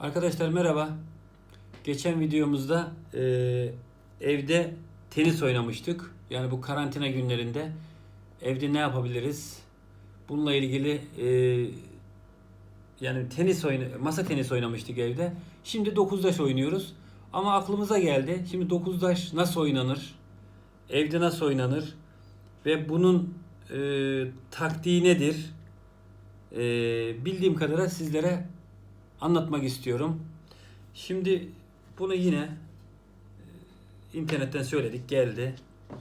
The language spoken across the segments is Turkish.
Arkadaşlar merhaba. Geçen videomuzda e, evde tenis oynamıştık. Yani bu karantina günlerinde evde ne yapabiliriz? Bununla ilgili e, yani tenis oyna masa tenis oynamıştık evde. Şimdi 9 taş oynuyoruz. Ama aklımıza geldi. Şimdi 9 taş nasıl oynanır? Evde nasıl oynanır? Ve bunun e, taktiği nedir? E, bildiğim kadarıyla sizlere anlatmak istiyorum. Şimdi bunu yine e, internetten söyledik geldi.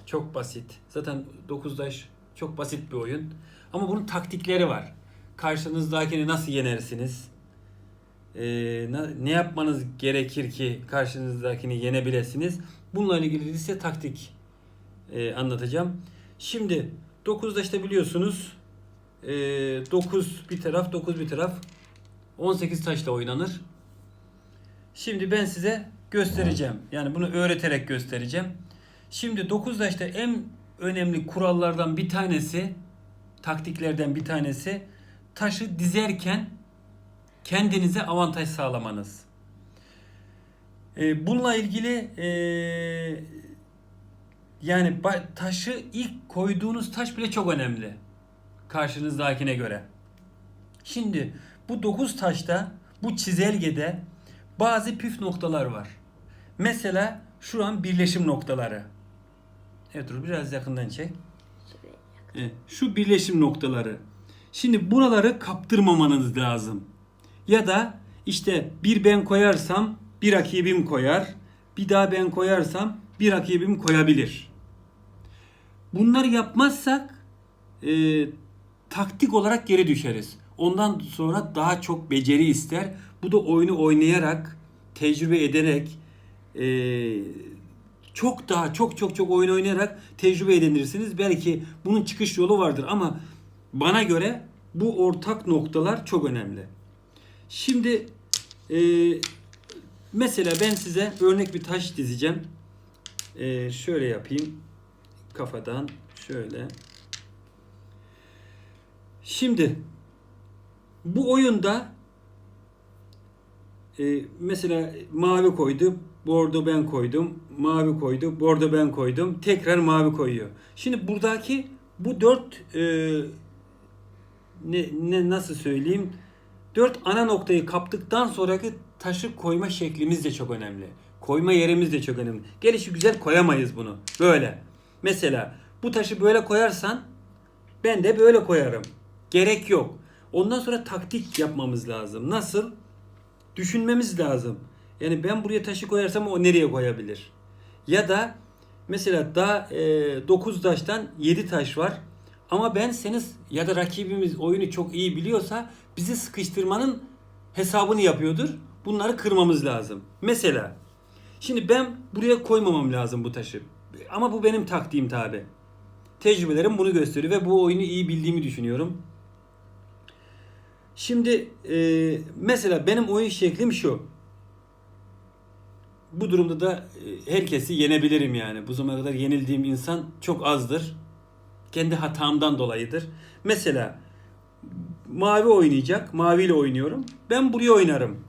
Çok basit. Zaten 9 taş çok basit bir oyun. Ama bunun taktikleri var. Karşınızdakini nasıl yenersiniz? Na- ne yapmanız gerekir ki karşınızdakini yenebilesiniz? Bununla ilgili ise taktik e, anlatacağım. Şimdi 9 taşta biliyorsunuz 9 bir taraf 9 bir taraf 18 taşla oynanır. Şimdi ben size göstereceğim. Yani bunu öğreterek göstereceğim. Şimdi 9 taşta en önemli kurallardan bir tanesi, taktiklerden bir tanesi taşı dizerken kendinize avantaj sağlamanız. Ee, bununla ilgili ee, yani taşı ilk koyduğunuz taş bile çok önemli. Karşınızdakine göre. Şimdi bu 9 taşta bu çizelgede bazı püf noktalar var. Mesela şu an birleşim noktaları. Evet dur biraz yakından çek. Evet, şu birleşim noktaları. Şimdi buraları kaptırmamanız lazım. Ya da işte bir ben koyarsam bir rakibim koyar. Bir daha ben koyarsam bir rakibim koyabilir. Bunları yapmazsak e, taktik olarak geri düşeriz. Ondan sonra daha çok beceri ister. Bu da oyunu oynayarak, tecrübe ederek, e, çok daha çok çok çok oyun oynayarak tecrübe edinirsiniz. Belki bunun çıkış yolu vardır ama bana göre bu ortak noktalar çok önemli. Şimdi e, mesela ben size örnek bir taş dizeceğim. E, şöyle yapayım kafadan şöyle. Şimdi bu oyunda e, mesela mavi koydu, bordo ben koydum, mavi koydu, bordo ben koydum, tekrar mavi koyuyor. Şimdi buradaki bu dört e, ne, ne nasıl söyleyeyim? Dört ana noktayı kaptıktan sonraki taşı koyma şeklimiz de çok önemli. Koyma yerimiz de çok önemli. Gelişi güzel koyamayız bunu. Böyle. Mesela bu taşı böyle koyarsan ben de böyle koyarım. Gerek yok. Ondan sonra taktik yapmamız lazım. Nasıl? Düşünmemiz lazım. Yani ben buraya taşı koyarsam o nereye koyabilir? Ya da mesela daha e, 9 taştan 7 taş var. Ama ben seni ya da rakibimiz oyunu çok iyi biliyorsa bizi sıkıştırmanın hesabını yapıyordur. Bunları kırmamız lazım. Mesela şimdi ben buraya koymamam lazım bu taşı. Ama bu benim taktiğim tabi. Tecrübelerim bunu gösteriyor ve bu oyunu iyi bildiğimi düşünüyorum. Şimdi e, mesela benim oyun şeklim şu. Bu durumda da e, herkesi yenebilirim yani. Bu zamana kadar yenildiğim insan çok azdır. Kendi hatamdan dolayıdır. Mesela mavi oynayacak. Maviyle oynuyorum. Ben buraya oynarım.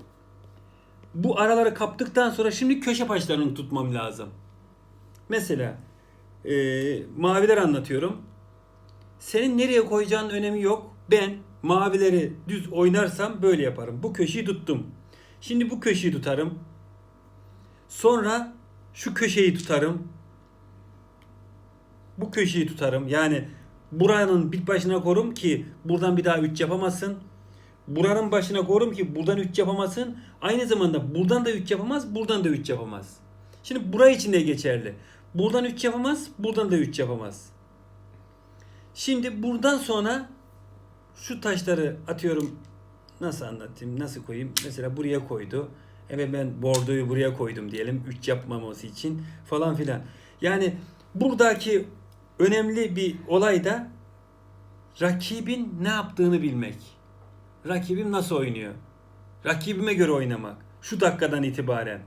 Bu araları kaptıktan sonra şimdi köşe başlarını tutmam lazım. Mesela e, maviler anlatıyorum. Senin nereye koyacağının önemi yok. Ben mavileri düz oynarsam böyle yaparım. Bu köşeyi tuttum. Şimdi bu köşeyi tutarım. Sonra şu köşeyi tutarım. Bu köşeyi tutarım. Yani buranın bir başına korum ki buradan bir daha 3 yapamasın. Buranın başına korum ki buradan 3 yapamasın. Aynı zamanda buradan da 3 yapamaz, buradan da 3 yapamaz. Şimdi burayı için de geçerli. Buradan 3 yapamaz, buradan da 3 yapamaz. Şimdi buradan sonra şu taşları atıyorum nasıl anlatayım nasıl koyayım mesela buraya koydu evet ben bordoyu buraya koydum diyelim 3 yapmaması için falan filan yani buradaki önemli bir olay da rakibin ne yaptığını bilmek rakibim nasıl oynuyor rakibime göre oynamak şu dakikadan itibaren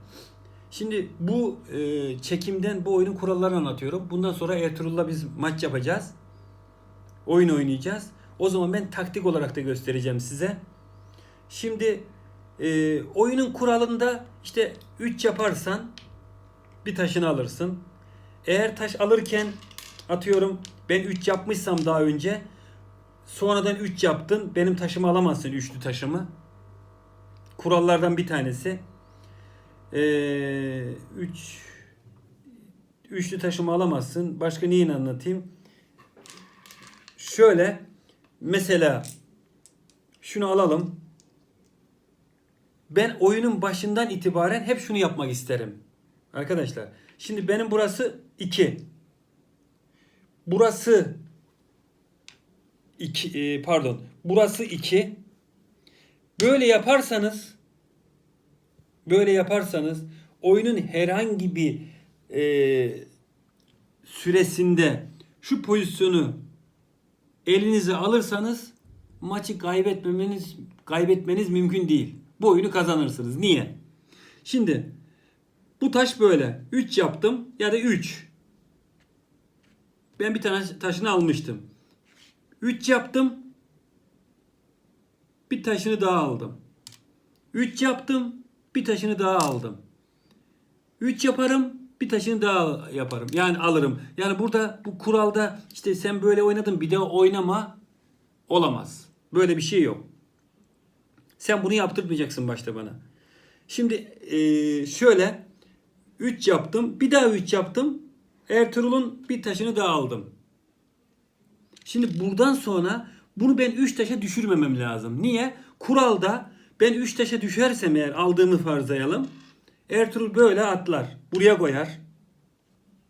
Şimdi bu e, çekimden bu oyunun kurallarını anlatıyorum. Bundan sonra Ertuğrul'la biz maç yapacağız. Oyun oynayacağız. O zaman ben taktik olarak da göstereceğim size. Şimdi e, oyunun kuralında işte 3 yaparsan bir taşını alırsın. Eğer taş alırken atıyorum ben 3 yapmışsam daha önce sonradan 3 yaptın benim taşımı alamazsın üçlü taşımı. Kurallardan bir tanesi. 3 üçlü taşımı alamazsın. Başka neyini anlatayım? Şöyle mesela şunu alalım. Ben oyunun başından itibaren hep şunu yapmak isterim. Arkadaşlar. Şimdi benim burası 2. Burası 2 pardon. Burası 2. Böyle yaparsanız böyle yaparsanız oyunun herhangi bir e, süresinde şu pozisyonu elinize alırsanız maçı kaybetmemeniz kaybetmeniz mümkün değil. Bu oyunu kazanırsınız. Niye? Şimdi bu taş böyle. 3 yaptım ya da 3. Ben bir tane taşını almıştım. 3 yaptım. Bir taşını daha aldım. 3 yaptım. Bir taşını daha aldım. 3 yaparım. Bir taşını daha yaparım. Yani alırım. Yani burada bu kuralda işte sen böyle oynadın bir de oynama olamaz. Böyle bir şey yok. Sen bunu yaptırmayacaksın başta bana. Şimdi eee, şöyle 3 yaptım. Bir daha 3 yaptım. Ertuğrul'un bir taşını daha aldım. Şimdi buradan sonra bunu ben 3 taşa düşürmemem lazım. Niye? Kuralda ben 3 taşa düşersem eğer aldığımı farzayalım. Ertuğrul böyle atlar. Buraya koyar.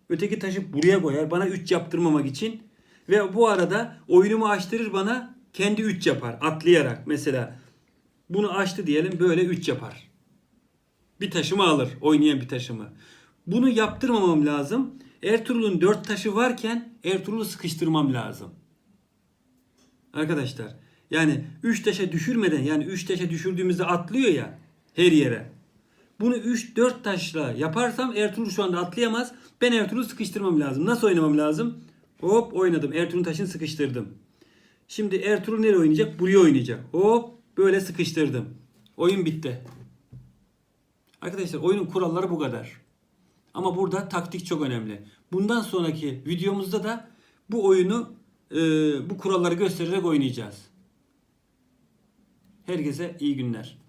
Öteki taşı buraya koyar. Bana 3 yaptırmamak için. Ve bu arada oyunumu açtırır bana kendi 3 yapar. Atlayarak. Mesela bunu açtı diyelim böyle 3 yapar. Bir taşımı alır. Oynayan bir taşımı. Bunu yaptırmamam lazım. Ertuğrul'un 4 taşı varken Ertuğrul'u sıkıştırmam lazım. Arkadaşlar yani 3 taşa düşürmeden yani 3 taşa düşürdüğümüzde atlıyor ya her yere. Bunu 3-4 taşla yaparsam Ertuğrul şu anda atlayamaz. Ben Ertuğrul'u sıkıştırmam lazım. Nasıl oynamam lazım? Hop oynadım. Ertuğrul'un taşını sıkıştırdım. Şimdi Ertuğrul nereye oynayacak? Buraya oynayacak. Hop böyle sıkıştırdım. Oyun bitti. Arkadaşlar oyunun kuralları bu kadar. Ama burada taktik çok önemli. Bundan sonraki videomuzda da bu oyunu e, bu kuralları göstererek oynayacağız. Herkese iyi günler.